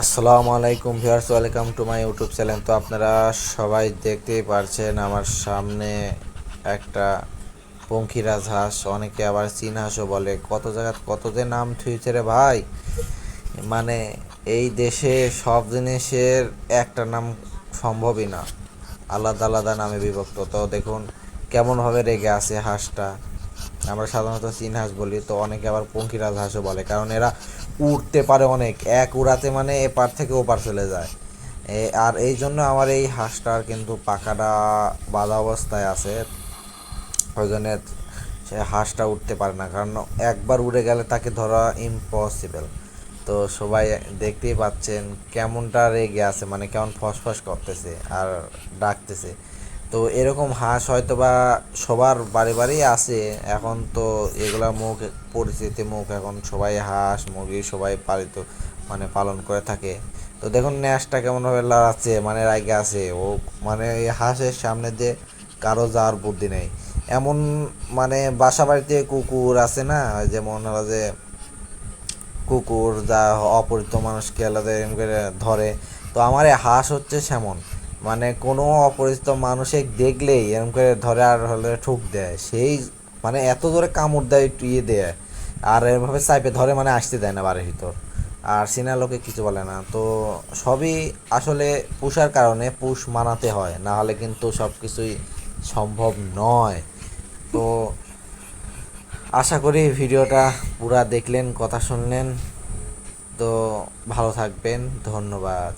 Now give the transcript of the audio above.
আসসালামু আলাইকুম viewers, welcome to my YouTube channel. তো আপনারা সবাই দেখতেই পারছেন আমার সামনে একটা পঙ্খিরাজ হাঁস অনেকে আবার চীন হাঁসও বলে। কত জায়গা কত যে নাম থুইছে রে ভাই। মানে এই দেশে সব জিনিসের একটা নাম সম্ভবই না। আলাদা আলাদা নামে বিভক্ত। তো দেখুন কেমনভাবে রেগে আছে হাঁসটা। আমরা সাধারণত চীন হাঁস বলি, তো অনেকে আবার পঙ্খিরাজ হাঁসও বলে। কারণ এরা উড়তে পারে অনেক। এক উড়াতে মানে এপার থেকে ওপার চলে যায়। আর এই জন্য আমার এই হাঁসটার কিন্তু পাখাটা বাঁধা অবস্থায় আছে। ওই জন্য সে হাঁসটা উঠতে পারে না। কারণ একবার উড়ে গেলে তাকে ধরা ইম্পসিবল তো সবাই দেখতেই পাচ্ছেন কেমনটা রেগে আছে মানে কেমন ফসফস করতেছে আর ডাকতেছে। তো এরকম হাঁস হয়তো বা সবার বাড়ি বাড়ি আছে। এখন তো এগুলা মুখ পরিচিতি মুখ, এখন সবাই হাঁস, মুরগি সবাই পালিত মানে পালন করে থাকে। তো দেখুন ন্যাসটা কেমনভাবে লড়াচ্ছে মানে রাগে আছে। ও মানে এই হাঁসের সামনে দিয়ে কারও যাওয়ার বুদ্ধি নেই। এমন মানে বাসা বাড়িতে কুকুর আছে না যেমন হলো যে কুকুর যা অপরিচিত মানুষকে আলাদা এরকম করে ধরে। তো আমার হাঁস হচ্ছে সেমন। মানে কোনো অপরিচিত মানুষে দেখলেই এরকম করে ধরে আর হলে ঠুক দেয়। সেই মানে এত জোরে কামড় দেয় একটু ইয়ে দেয়। আর এভাবে চাইপে ধরে মানে আসতে দেয় না বাড়ির ভিতর। আর সিনা লোকে কিছু বলে না। তো সবই আসলে পুষার কারণে পুষ মানাতে হয়। না হলে কিন্তু সব কিছুই সম্ভব নয়। তো আশা করি ভিডিওটা পুরা দেখলেন, কথা শুনলেন। তো ভালো থাকবেন। ধন্যবাদ।